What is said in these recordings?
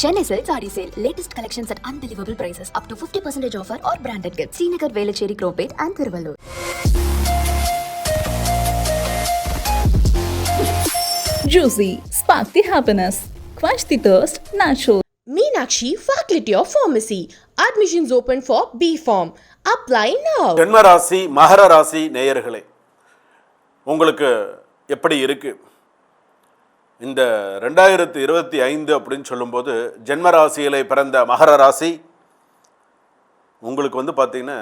Chennai Silk Saree Sale. Latest collections at unbelievable prices. Up to 50% offer or branded gifts. Srinagar, Velachery, Cropate and Thiruvallur. Juicy, spark the happiness, quench the thirst, natural. Meenakshi Faculty of Pharmacy. Admissions open for B Form. Apply now. ஜென்ம ராசி மகர ராசி நேயர்களே உங்களுக்கு எப்படி இருக்கு இந்த ரெண்டாயிரத்து இருபத்தி ஐந்து அப்படின்னு சொல்லும்போது ஜென்ம ராசியிலே பிறந்த மகர ராசி. உங்களுக்கு வந்து பார்த்தீங்கன்னா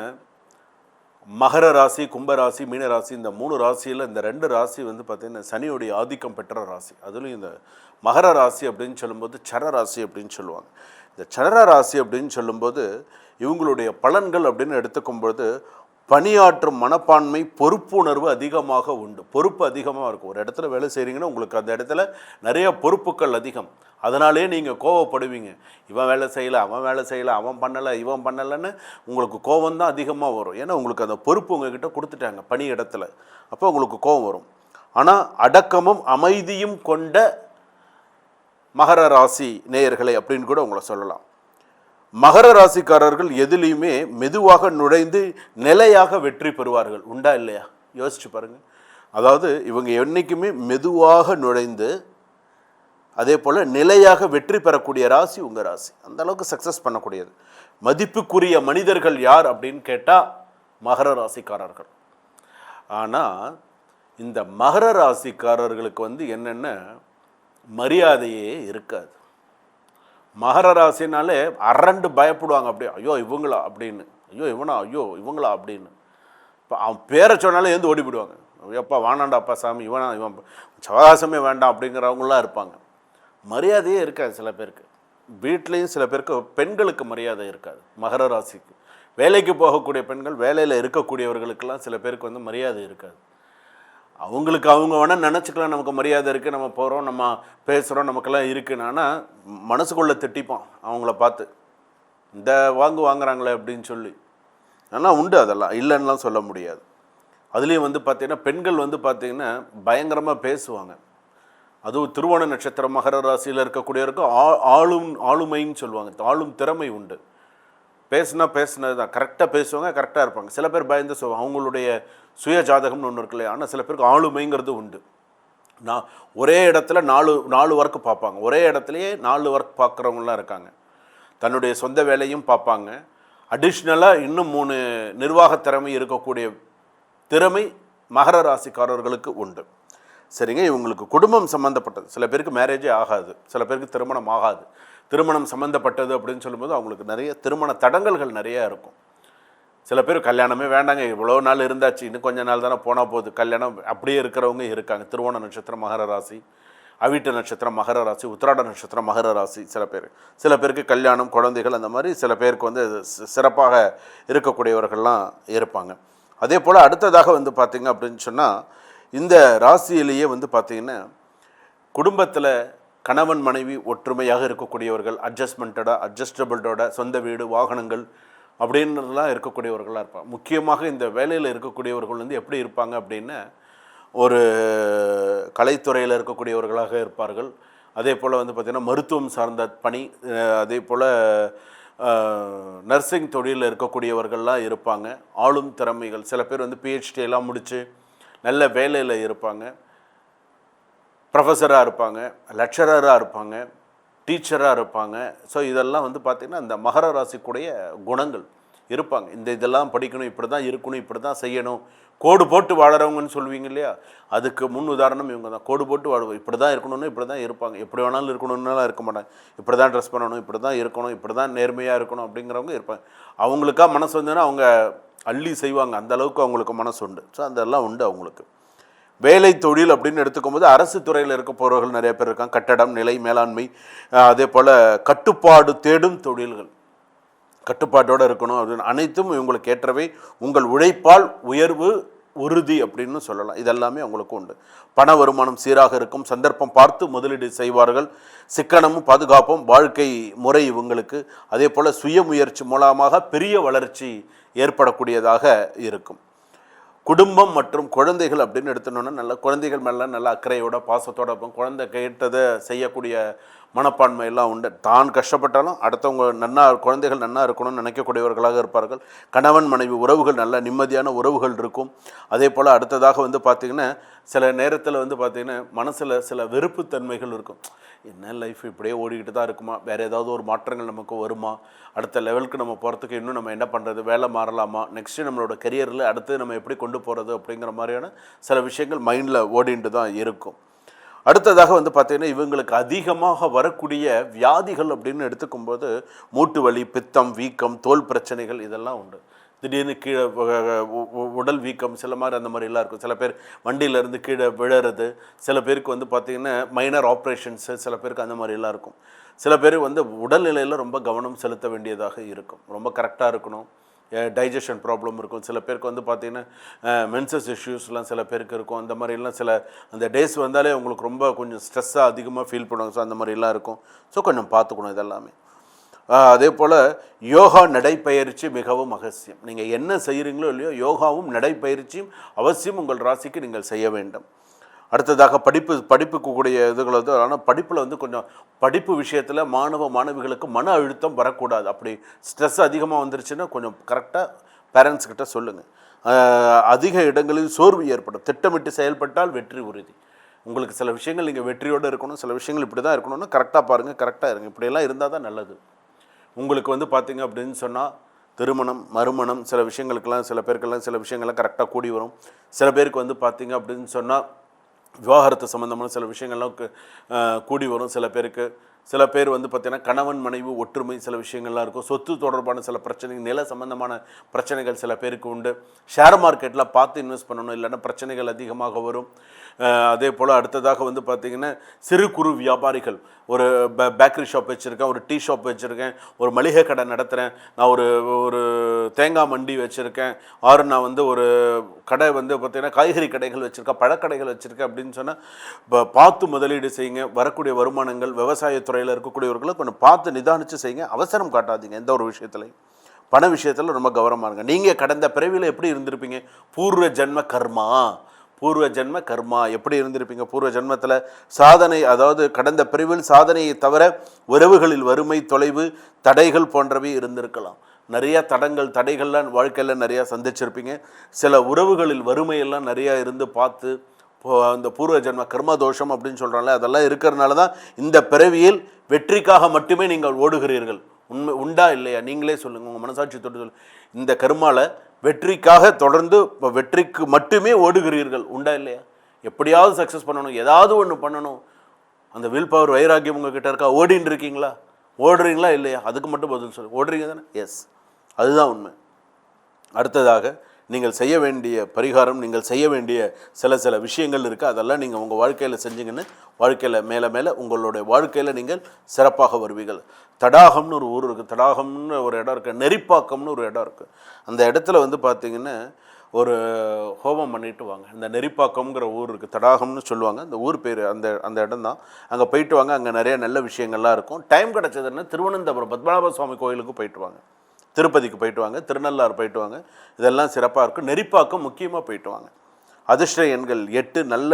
மகர ராசி கும்பராசி மீனராசி இந்த மூணு ராசியில் இந்த ரெண்டு ராசி வந்து பார்த்தீங்கன்னா சனியுடைய ஆதிக்கம் பெற்ற ராசி. அதுலேயும் இந்த மகர ராசி அப்படின்னு சொல்லும்போது சர ராசி அப்படின்னு சொல்லுவாங்க. இந்த சர ராசி அப்படின்னு சொல்லும்போது இவங்களுடைய பலன்கள் அப்படின்னு எடுத்துக்கும்போது பணியாற்றும் மனப்பான்மை பொறுப்புணர்வு அதிகமாக உண்டு. பொறுப்பு அதிகமாக இருக்கும். ஒரு இடத்துல வேலை செய்கிறீங்கன்னா உங்களுக்கு அந்த இடத்துல நிறைய பொறுப்புகள் அதிகம். அதனாலே நீங்கள் கோவப்படுவீங்க. இவன் வேலை செய்யலை அவன் வேலை செய்யலை அவன் பண்ணலை இவன் பண்ணலைன்னு உங்களுக்கு கோவம் தான் அதிகமாக வரும். ஏன்னா உங்களுக்கு அந்த பொறுப்பு உங்ககிட்ட கொடுத்துட்டாங்க பணி இடத்துல. அப்போ உங்களுக்கு கோவம் வரும். ஆனால் அடக்கமும் அமைதியும் கொண்ட மகர ராசி நேயர்களை அப்படின்னு கூட உங்களை சொல்லலாம். மகர ராசிக்காரர்கள் எதுலேயுமே மெதுவாக நுழைந்து நிலையாக வெற்றி பெறுவார்கள். உண்டா இல்லையா? யோசிச்சு பாருங்கள் அதாவது இவங்க என்றைக்குமே மெதுவாக நுழைந்து அதே போல் நிலையாக வெற்றி பெறக்கூடிய ராசி உங்கள் ராசி. அந்த அளவுக்கு சக்ஸஸ் பண்ணக்கூடியது. மதிப்புக்குரிய மனிதர்கள் யார் அப்படின்னு கேட்டால் மகர ராசிக்காரர்கள். ஆனால் இந்த மகர ராசிக்காரர்களுக்கு வந்து என்னென்ன மரியாதையே இருக்காது. மகர ராசினாலே அரண்டு பயப்படுவாங்க அப்படியே ஐயோ இவங்களா? அப்படின்னு. ஐயோ இவனா? ஐயோ இவங்களா? அப்படின்னு. இப்போ அவன் பேரை சொன்னாலே எழுந்து ஓடிவிடுவாங்க எப்பா வானாண்டா அப்பா சாமி இவனா? இவன் சவகாசமே வேண்டாம் அப்படிங்கிறவங்களாம் இருப்பாங்க. மரியாதையே இருக்காது சில பேருக்கு. வீட்லேயும் சில பேருக்கு பெண்களுக்கு மரியாதை இருக்காது. மகர ராசிக்கு. வேலைக்கு போகக்கூடிய பெண்கள் வேலையில் இருக்கக்கூடியவர்களுக்கெல்லாம் சில பேருக்கு வந்து மரியாதை இருக்காது. அவங்களுக்கு அவங்க வேணால் நினச்சிக்கலாம் நமக்கு மரியாதை இருக்குது நம்ம போகிறோம் நம்ம பேசுகிறோம் நமக்கெல்லாம் இருக்குன்னு. ஆனால் மனசுக்குள்ளே திட்டிப்போம் அவங்கள பார்த்து. இந்த வாங்கு வாங்குறாங்களே அப்படின்னு சொல்லி. ஆனால் உண்டு அதெல்லாம் இல்லைன்னுலாம் சொல்ல முடியாது. அதுலேயும் வந்து பார்த்திங்கன்னா பெண்கள் வந்து பார்த்திங்கன்னா பயங்கரமாக பேசுவாங்க. அதுவும் திருவோண நட்சத்திரம் மகர ராசியில் இருக்கக்கூடியவருக்கு ஆ ஆளும் ஆளுமைன்னு சொல்லுவாங்க. ஆளும் திறமை உண்டு. பேசுனா பேசுனது தான் கரெக்டாக பேசுவாங்க கரெக்டாக இருப்பாங்க. சில பேர் பயந்து சொல்லுவாங்க அவங்களுடைய சுய ஜாதகம்னு ஒன்று இருக்கு இல்லையா ஆனால் சில பேருக்கு ஆளுமைங்கிறது உண்டு. நான் ஒரே இடத்துல நாலு நாலு ஒர்க் பார்ப்பாங்க. ஒரே இடத்துலையே நாலு ஒர்க் பார்க்குறவங்களாம் இருக்காங்க. தன்னுடைய சொந்த வேலையும் பார்ப்பாங்க. அடிஷ்னலாக இன்னும் மூணு நிர்வாக திறமை இருக்கக்கூடிய திறமை மகர ராசிக்காரர்களுக்கு உண்டு. சரிங்க இவங்களுக்கு குடும்பம் சம்மந்தப்பட்டது சில பேருக்கு மேரேஜே ஆகாது. சில பேருக்கு திருமணம் ஆகாது. திருமணம் சம்மந்தப்பட்டது அப்படின்னு சொல்லும்போது அவங்களுக்கு நிறைய திருமண தடங்கல்கள் நிறையா இருக்கும். சில பேர் கல்யாணமே வேண்டாங்க இவ்வளோ நாள் இருந்தாச்சு இன்னும் கொஞ்ச நாள் தானே போனால் போகுது. கல்யாணம் அப்படியே இருக்கிறவங்க இருக்காங்க. திருவோண நட்சத்திரம் மகர ராசி அவிட்ட நட்சத்திரம் மகர ராசி உத்திராட நட்சத்திரம் மகர ராசி சில பேர். சில பேருக்கு கல்யாணம் குழந்தைகள் அந்த மாதிரி சில பேருக்கு வந்து சிறப்பாக இருக்கக்கூடியவர்கள்லாம் இருப்பாங்க. அதே போல் அடுத்ததாக வந்து பார்த்திங்க அப்படின்னு சொன்னால் இந்த ராசியிலேயே வந்து பார்த்திங்கன்னா குடும்பத்தில் கணவன் மனைவி ஒற்றுமையாக இருக்கக்கூடியவர்கள் அட்ஜஸ்ட்மெண்ட்டடாக அட்ஜஸ்டபிள்டோட சொந்த வீடு வாகனங்கள் அப்படின்றதுலாம் இருக்கக்கூடியவர்களாக இருப்பாங்க. முக்கியமாக இந்த வேலையில் இருக்கக்கூடியவர்கள் வந்து எப்படி இருப்பாங்க அப்படின்னு ஒரு கலைத்துறையில் இருக்கக்கூடியவர்களாக இருப்பார்கள். அதே போல் வந்து பார்த்திங்கன்னா மருத்துவம் சார்ந்த பணி அதே போல் நர்சிங் தொழிலில் இருக்கக்கூடியவர்கள்லாம் இருப்பாங்க. ஆளும் திறமைகள் சில பேர் வந்து பிஹெச்டியெல்லாம் எல்லாம் முடித்து நல்ல வேலையில் இருப்பாங்க. ப்ரொஃபஸராக இருப்பாங்க லெக்சரராக இருப்பாங்க டீச்சராக இருப்பாங்க. ஸோ இதெல்லாம் வந்து பார்த்திங்கன்னா இந்த மகர ராசிக்குடைய குணங்கள் இருப்பாங்க. இந்த இதெல்லாம் படிக்கணும் இப்படி தான் இருக்கணும் இப்படி தான் செய்யணும். கோடு போட்டு வாழறவங்கன்னு சொல்லுவீங்க இல்லையா? அதுக்கு முன் உதாரணம் இவங்க தான். கோடு போட்டு வாழுவோம் இப்படி தான் இருக்கணும்னு இப்படி தான் இருப்பாங்க. எப்படி வேணாலும் இருக்கணும்னுலாம் இருக்க மாட்டாங்க. இப்படி தான் ட்ரெஸ் பண்ணணும் இப்படி தான் இருக்கணும் இப்படி தான் நேர்மையாக இருக்கணும் அப்படிங்கிறவங்க இருப்பாங்க. அவங்களுக்கா மனசு வந்ததுன்னா அவங்க அள்ளி செய்வாங்க. அந்த அளவுக்கு அவங்களுக்கு மனசு உண்டு. ஸோ அதெல்லாம் உண்டு அவங்களுக்கு. வேலை தொழில் அப்படின்னு எடுத்துக்கும்போது அரசு துறையில் இருக்க போகிறவர்கள் நிறைய பேர் இருக்காங்க. கட்டடம் நிலை மேலாண்மை அதே போல் கட்டுப்பாடு தேடும் தொழில்கள். கட்டுப்பாட்டோடு இருக்கணும். அப்படின்னு அனைத்தும் இவங்களுக்கு ஏற்றவை. உங்கள் உழைப்பால் உயர்வு உறுதி அப்படின்னு சொல்லலாம். இதெல்லாமே அவங்களுக்கு உண்டு. பண வருமானம் சீராக இருக்கும். சந்தர்ப்பம் பார்த்து முதலீடு செய்வார்கள். சிக்கனமும் பாதுகாப்பும் வாழ்க்கை முறை இவங்களுக்கு. அதே போல் சுய முயற்சி மூலமாக பெரிய வளர்ச்சி ஏற்படக்கூடியதாக இருக்கும். குடும்பம் மற்றும் குழந்தைகள் அப்படின்னு எடுத்துனோன்னா நல்ல குழந்தைகள் மேலாம் நல்ல அக்கறையோட பாசத்தோட குழந்தை கேட்டதை செய்யக்கூடிய மனப்பான்மை எல்லாம் உண்டு. தான் கஷ்டப்பட்டாலும் அடுத்தவங்க நன்னா குழந்தைகள் நன்னா இருக்கணும்னு நினைக்கக்கூடியவர்களாக இருப்பார்கள். கணவன் மனைவி உறவுகள் நல்ல நிம்மதியான உறவுகள் இருக்கும். அதே போல் அடுத்ததாக வந்து பார்த்திங்கன்னா சில நேரத்தில் வந்து பார்த்திங்கன்னா மனசில் சில வெறுப்புத்தன்மைகள் இருக்கும். என்ன லைஃப் இப்படியே ஓடிக்கிட்டு தான் இருக்குமா? வேறு ஏதாவது ஒரு மாற்றங்கள் நமக்கு வருமா? அடுத்த லெவலுக்கு நம்ம போகிறதுக்கு இன்னும் நம்ம என்ன பண்ணுறது வேலை மாறலாமா? நெக்ஸ்ட்டு நம்மளோட கரியரில் அடுத்து நம்ம எப்படி கொண்டு போகிறது அப்படிங்கிற மாதிரியான சில விஷயங்கள் மைண்டில் ஓடிட்டு தான் இருக்கும். அடுத்ததாக வந்து பார்த்தீங்கன்னா இவங்களுக்கு அதிகமாக வரக்கூடிய வியாதிகள் அப்படின்னு எடுத்துக்கும்போது மூட்டு வலி பித்தம் வீக்கம் தோல் பிரச்சனைகள் இதெல்லாம் உண்டு. திடீர்னு கீழே உடல் வீக்கம் சில மாதிரி அந்த மாதிரிலாம் இருக்கும். சில பேர் வண்டியிலேருந்து கீழே விழறது சில பேருக்கு வந்து பார்த்திங்கன்னா மைனர் ஆப்ரேஷன்ஸு சில பேருக்கு அந்த மாதிரிலாம் இருக்கும். சில பேர் வந்து உடல்நிலையில் ரொம்ப கவனம் செலுத்த வேண்டியதாக இருக்கும். ரொம்ப கரெக்டாக இருக்கணும். டைஜஷன் ப்ராப்ளம் இருக்கும். சில பேருக்கு வந்து பார்த்திங்கன்னா மென்சஸ் இஷ்யூஸ்லாம் சில பேருக்கு இருக்கும். அந்த மாதிரிலாம் சில அந்த டேஸ் வந்தாலே உங்களுக்கு ரொம்ப கொஞ்சம் ஸ்ட்ரெஸ்ஸாக அதிகமாக ஃபீல் பண்ணுவாங்க. ஸோ அந்த மாதிரிலாம் இருக்கும். ஸோ கொஞ்சம் பார்த்துக்கணும் இதெல்லாமே. அதே போல் யோகா நடைப்பயிற்சி மிகவும் அவசியம். நீங்கள் என்ன செய்கிறீங்களோ இல்லையோ யோகாவும் நடைப்பயிற்சியும் அவசியம் உங்கள் ராசிக்கு நீங்கள் செய்ய வேண்டும். அடுத்ததாக படிப்பு படிப்புக்கு கூடிய இதுகள் வந்து ஆனால் படிப்பில் வந்து கொஞ்சம் படிப்பு விஷயத்தில் மாணவ மாணவிகளுக்கு மன அழுத்தம் வரக்கூடாது. அப்படி ஸ்ட்ரெஸ் அதிகமாக வந்துருச்சுன்னா கொஞ்சம் கரெக்டாக பேரண்ட்ஸ் கிட்ட சொல்லுங்கள் அதிக இடங்களில் சோர்வு ஏற்படும். திட்டமிட்டு செயல்பட்டால் வெற்றி உறுதி. உங்களுக்கு சில விஷயங்கள் நீங்கள் வெற்றியோடு இருக்கணும். சில விஷயங்கள் இப்படி தான் இருக்கணும்னு கரெக்டாக பாருங்கள் கரெக்டாக இருங்க. இப்படியெல்லாம் இருந்தால் தான் நல்லது. உங்களுக்கு வந்து பார்த்தீங்க அப்படின்னு சொன்னால் திருமணம் மறுமணம் சில விஷயங்களுக்கெல்லாம் சில பேருக்கெல்லாம் சில விஷயங்கள்லாம் கரெக்டாக கூடி வரும். சில பேருக்கு வந்து பார்த்தீங்க அப்படின்னு சொன்னால் விவாகரத்து சம்மந்தமான சில விஷயங்கள்லாம் கூடி வரும் சில பேருக்கு. சில பேர் வந்து பார்த்திங்கன்னா கணவன் மனைவி ஒற்றுமை சில விஷயங்கள்லாம் இருக்கும். சொத்து தொடர்பான சில பிரச்சனைகள் நில சம்பந்தமான பிரச்சனைகள் சில பேருக்கு உண்டு. ஷேர் மார்க்கெட்டில் பார்த்து இன்வெஸ்ட் பண்ணணும். இல்லைன்னா பிரச்சனைகள் அதிகமாக வரும். அதே போல் அடுத்ததாக வந்து பார்த்திங்கன்னா சிறு குறு வியாபாரிகள். ஒரு பே பேக்கரி ஷாப் வச்சுருக்கேன் ஒரு டீ ஷாப் வச்சுருக்கேன் ஒரு மளிகை கடை நடத்துகிறேன் நான் ஒரு ஒரு தேங்காய் மண்டி வச்சுருக்கேன் ஆறு நான் வந்து ஒரு கடை வந்து பார்த்திங்கன்னா காய்கறி கடைகள் வச்சுருக்கேன் பழக்கடைகள் வச்சுருக்கேன் அப்படின்னு சொன்னால் இப்போ பார்த்து முதலீடு செய்யுங்க. வரக்கூடிய வருமானங்கள் விவசாயத்துறையில் இருக்கக்கூடியவர்களை கொஞ்சம் பார்த்து நிதானித்து செய்யுங்க. அவசரம் காட்டாதீங்க எந்த ஒரு விஷயத்துலையும். பண விஷயத்தில் ரொம்ப கவனமாக இருங்க. நீங்கள் கடந்த பிறவியில் எப்படி இருந்திருப்பீங்க? பூர்வ ஜென்ம கர்மா. பூர்வ ஜென்ம கர்மா. எப்படி இருந்திருப்பீங்க? பூர்வ ஜென்மத்தில் சாதனை அதாவது கடந்த பிரிவில் சாதனையை தவிர உறவுகளில் வறுமை தொலைவு தடைகள் போன்றவை இருந்திருக்கலாம். நிறையா தடங்கள் தடைகள்லாம் வாழ்க்கையில் நிறையா சந்திச்சிருப்பீங்க. சில உறவுகளில் வறுமையெல்லாம் நிறையா இருந்து பார்த்து இப்போது அந்த பூர்வ ஜென்ம கர்ம தோஷம் அப்படின்னு சொல்கிறாங்களே அதெல்லாம் இருக்கிறனால தான் இந்த பிறவியில் வெற்றிக்காக மட்டுமே நீங்கள் ஓடுகிறீர்கள். உண்மை உண்டா இல்லையா? நீங்களே சொல்லுங்கள் உங்கள் மனசாட்சி தொட்டு சொல்லு இந்த கர்மாவில் வெற்றிக்காக தொடர்ந்து இப்போ வெற்றிக்கு மட்டுமே ஓடுகிறீர்கள். உண்டா இல்லையா? எப்படியாவது சக்ஸஸ் பண்ணணும் ஏதாவது ஒன்று பண்ணணும். அந்த வில் பவர் வைராக்கியம் உங்ககிட்ட இருக்கா? ஓடின்னு இருக்கீங்களா? ஓடுறீங்களா இல்லையா? அதுக்கு மட்டும் பதில் சொல்லு. ஓடுறீங்க தானே? எஸ் அதுதான் உண்மை. அடுத்ததாக நீங்கள் செய்ய வேண்டிய பரிகாரம் நீங்கள் செய்ய வேண்டிய சில சில விஷயங்கள் இருக்குது அதெல்லாம் நீங்கள் உங்கள் வாழ்க்கையில் செஞ்சீங்கன்னு வாழ்க்கையில் மேலே மேலே உங்களுடைய வாழ்க்கையில் நீங்கள் சிறப்பாக வருவீர்கள். தடாகம்னு ஒரு ஊர் இருக்குது தடாகம்னு ஒரு இடம் இருக்குது நெறிப்பாக்கம்னு ஒரு இடம் இருக்குது அந்த இடத்துல வந்து பார்த்திங்கன்னா ஒரு ஹோமம் பண்ணிட்டு வாங்க. இந்த நெறிப்பாக்கம்ங்கிற ஊர் இருக்குது தடாகம்னு சொல்லுவாங்க. அந்த ஊர் பேர் அந்த அந்த இடம் தான். அங்கே போயிட்டு வாங்க. அங்கே நிறைய நல்ல விஷயங்கள்லாம் இருக்கும். டைம் கிடச்சதுன்னா திருவனந்தபுரம் பத்மநாப சுவாமி கோயிலுக்கு போயிட்டு வாங்க. திருப்பதிக்கு போயிட்டு வாங்க திருநள்ளாறு போயிட்டு வாங்க. இதெல்லாம் சிறப்பாக இருக்கும். நெறிப்பாக்கம் முக்கியமாக போயிட்டு வாங்க. அதிர்ஷ்ட எண்கள் எட்டு நல்ல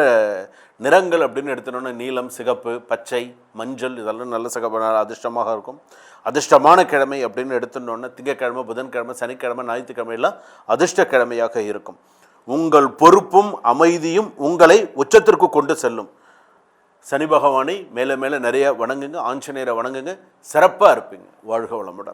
நிறங்கள் அப்படின்னு எடுத்துட்டோன்னா நீலம் சிகப்பு பச்சை மஞ்சள் இதெல்லாம் நல்ல சிகப்பு அதிர்ஷ்டமாக இருக்கும். அதிர்ஷ்டமான கிழமை அப்படின்னு எடுத்துட்டோன்னா திங்கக்கிழமை புதன்கிழமை சனிக்கிழமை ஞாயிற்றுக்கிழமையெல்லாம் அதிர்ஷ்ட கிழமையாக இருக்கும். உங்கள் பொறுப்பும் அமைதியும் உங்களை உச்சத்திற்கு கொண்டு செல்லும். சனி பகவானை மேலே மேலே நிறைய வணங்குங்க ஆஞ்சநேயரை வணங்குங்க. சிறப்பாக இருப்பீங்க. வாழ்க வளமுடன்.